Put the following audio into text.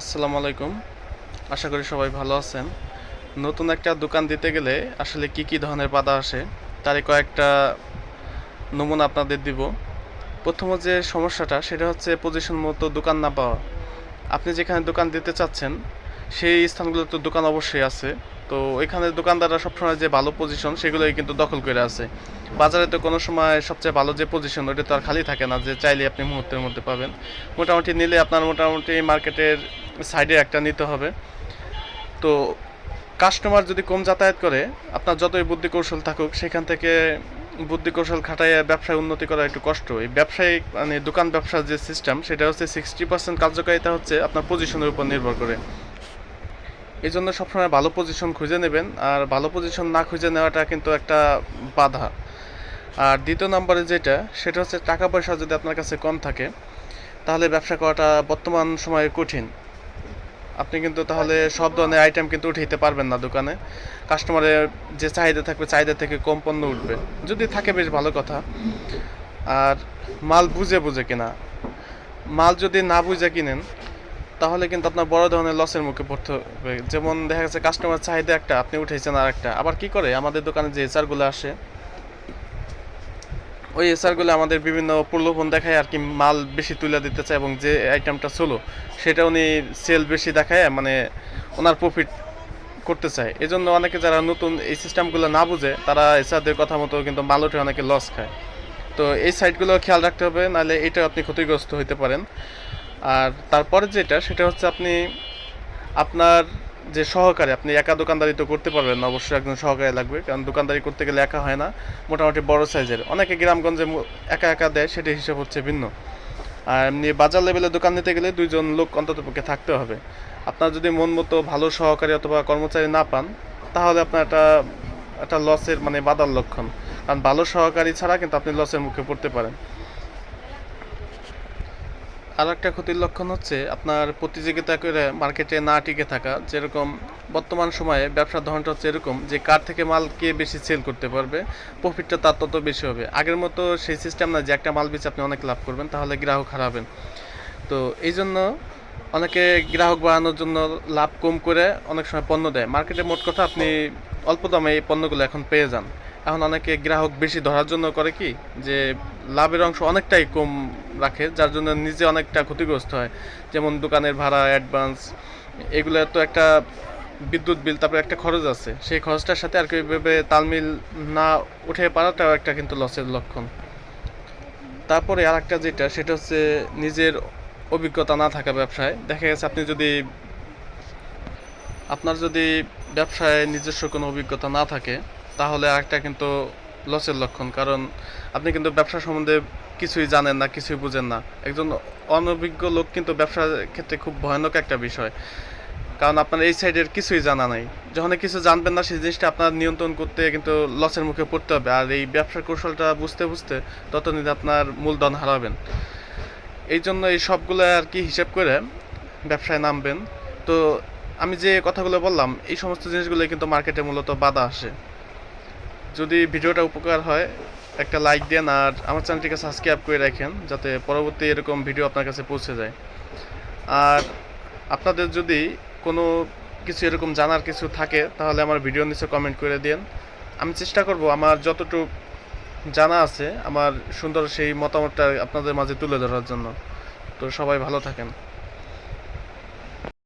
আসসালামু আলাইকুম। আশা করি সবাই ভালো আছেন। নতুন একটা দোকান দিতে গেলে আসলে কি কি ধরনের বাধা আসে তারই কয়েকটা নমুনা আপনাদের দিব। প্রথম যে সমস্যাটা, সেটা হচ্ছে পজিশন মতো দোকান না পাওয়া। আপনি যেখানে দোকান দিতে চাচ্ছেন, সেই স্থানগুলোতে দোকান অবশ্যই আছে। তো ওইখানে দোকানদাররা সবসময় যে ভালো পজিশন সেগুলোই কিন্তু দখল করে আছে। বাজারে তো কোনো সময় সবচেয়ে ভালো যে পজিশন ওটা তো আর খালি থাকে না, যে চাইলে আপনি মুহূর্তের মধ্যে পাবেন। মোটামুটি নিলে আপনার মোটামুটি মার্কেটের সাইডে একটা নিতে হবে। তো কাস্টমার যদি কম যাতায়াত করে, আপনার যতই বুদ্ধি কৌশল থাকুক, সেখান থেকে বুদ্ধি কৌশল খাটাইয়া ব্যবসায় উন্নতি করা একটু কষ্ট। এই ব্যবসায়িক মানে দোকান ব্যবসার যে সিস্টেম সেটা হচ্ছে সিক্সটি পার্সেন্ট কার্যকারিতা হচ্ছে আপনার পজিশনের উপর নির্ভর করে। এই জন্য সবসময় ভালো পজিশন খুঁজে নেবেন, আর ভালো পজিশন না খুঁজে নেওয়াটা কিন্তু একটা বাধা। আর দ্বিতীয় নম্বরে যেটা, সেটা হচ্ছে টাকা পয়সা যদি আপনার কাছে কম থাকে, তাহলে ব্যবসা করাটা বর্তমান সময়ে কঠিন। আপনি কিন্তু তাহলে সব ধরনের আইটেম কিন্তু উঠাইতে পারবেন না দোকানে। কাস্টমারের যে চাহিদা থাকবে, চাহিদা থেকে কম পণ্য উঠবে। যদি থাকে বেশ ভালো কথা। আর মাল বুঝে বুঝে কিনা। মাল যদি না বুঝে কিনেন, তাহলে কিন্তু আপনার বড় ধরনের লসের মুখে পড়তে হবে। যেমন দেখা যাচ্ছে কাস্টমার চাহিদা একটা, আপনি উঠেছেন আর একটা আবার কি করে? আমাদের দোকানে যে এচারগুলো আসে ওই এসারগুলো আমাদের বিভিন্ন প্রলোভন দেখায় আর কি, মাল বেশি তুলে দিতে চায় এবং যে আইটেমটা ছিল, সেটা উনি সেল বেশি দেখায় মানে ওনার প্রফিট করতে চায় এই জন্য অনেকে যারা নতুন এই সিস্টেমগুলো না বুঝে, তারা এসারদের কথা মতো কিন্তু মাল উঠে অনেকে লস খায়। তো এই সাইটগুলো খেয়াল রাখতে হবে, নাহলে এটা আপনি ক্ষতিগ্রস্ত হতে পারেন। আর তারপরে যেটা, সেটা হচ্ছে আপনি আপনার যে সহকারে আপনি একা দোকানদারি তো করতে পারবেন না, অবশ্যই একজন সহকারে লাগবে, কারণ দোকানদারি করতে গেলে একা হয় না, মোটামুটি বড় সাইজের। অনেকে গ্রামগঞ্জে একা একা দেয় সেটি হিসাব হচ্ছে ভিন্ন। আর এমনি বাজার লেভেলে দোকান নিতে গেলে দুইজন লোক অন্তত পক্ষে থাকতে হবে। আপনার যদি মন মতো ভালো সহকারী অথবা কর্মচারী না পান, তাহলে আপনার একটা একটা লসের মানে বাধার লক্ষণ। কারণ ভালো সহকারী ছাড়া কিন্তু আপনি লসের মুখে পড়তে পারেন। আর একটা ক্ষতির লক্ষণ হচ্ছে আপনার প্রতিযোগিতা করে মার্কেটে না টিকে থাকা। যেরকম বর্তমান সময়ে ব্যবসার ধরনটা হচ্ছে এরকম যে কার থেকে মাল কে বেশি সেল করতে পারবে প্রফিটটা তার তত বেশি হবে। আগের মতো সেই সিস্টেম না যে একটা মাল বেচে আপনি অনেক লাভ করবেন, তাহলে গ্রাহক হারাবেন। তো এই জন্য অনেকে গ্রাহক বাড়ানোর জন্য লাভ কম করে অনেক সময় পণ্য দেয়। মার্কেটে মোট কথা আপনি অল্প দামে এই পণ্যগুলো এখন পেয়ে যান। এখন অনেকে গ্রাহক বেশি ধরার জন্য করে কি, যে লাভের অংশ অনেকটাই কম রাখে, যার জন্য নিজে অনেকটা ক্ষতিগ্রস্ত হয়। যেমন দোকানের ভাড়া অ্যাডভান্স এগুলো তো একটা বিদ্যুৎ বিল, তারপরে একটা খরচ আছে। সেই খরচটার সাথে আর কি ওইভাবে তালমিল না উঠে পারাটাও একটা কিন্তু লসের লক্ষণ। তারপরে আর একটা যেটা, সেটা হচ্ছে নিজের অভিজ্ঞতা না থাকা ব্যবসায়। দেখা গেছে আপনি যদি, আপনার যদি ব্যবসায় নিজস্ব কোনো অভিজ্ঞতা না থাকে তাহলে আরেকটা কিন্তু লসের লক্ষণ, কারণ আপনি কিন্তু ব্যবসা সম্বন্ধে কিছুই জানেন না, কিছুই বুঝেন না। একজন অনভিজ্ঞ লোক কিন্তু ব্যবসার ক্ষেত্রে খুব ভয়ানক একটা বিষয়। কারণ আপনার এই সাইডের কিছুই জানা নাই। যখন কিছু জানবেন না, সেই জিনিসটা আপনার নিয়ন্ত্রণ করতে কিন্তু লসের মুখে পড়তে হবে। আর এই ব্যবসার কৌশলটা বুঝতে বুঝতে ততদিন আপনার মূলধন হারাবেন। এই জন্য এই সবগুলো আর কি হিসেব করে ব্যবসায় নামবেন। তো আমি যে কথাগুলো বললাম, এই সমস্ত জিনিসগুলো কিন্তু মার্কেটে মূলত বাধা আসে। যদি ভিডিওটা উপকার হয়, একটা লাইক দেন আর আমার চ্যানেলটিকে সাবস্ক্রাইব করে রাখেন, যাতে পরবর্তী এরকম ভিডিও আপনার কাছে পৌঁছে যায়। আর আপনাদের যদি কোনো কিছু এরকম জানার কিছু থাকে, তাহলে আমার ভিডিও নিচে কমেন্ট করে দিন। আমি চেষ্টা করব আমার যতটুকু জানা আছে, আমার সুন্দর সেই মতামতটা আপনাদের মাঝে তুলে ধরার জন্য। তো সবাই ভালো থাকেন।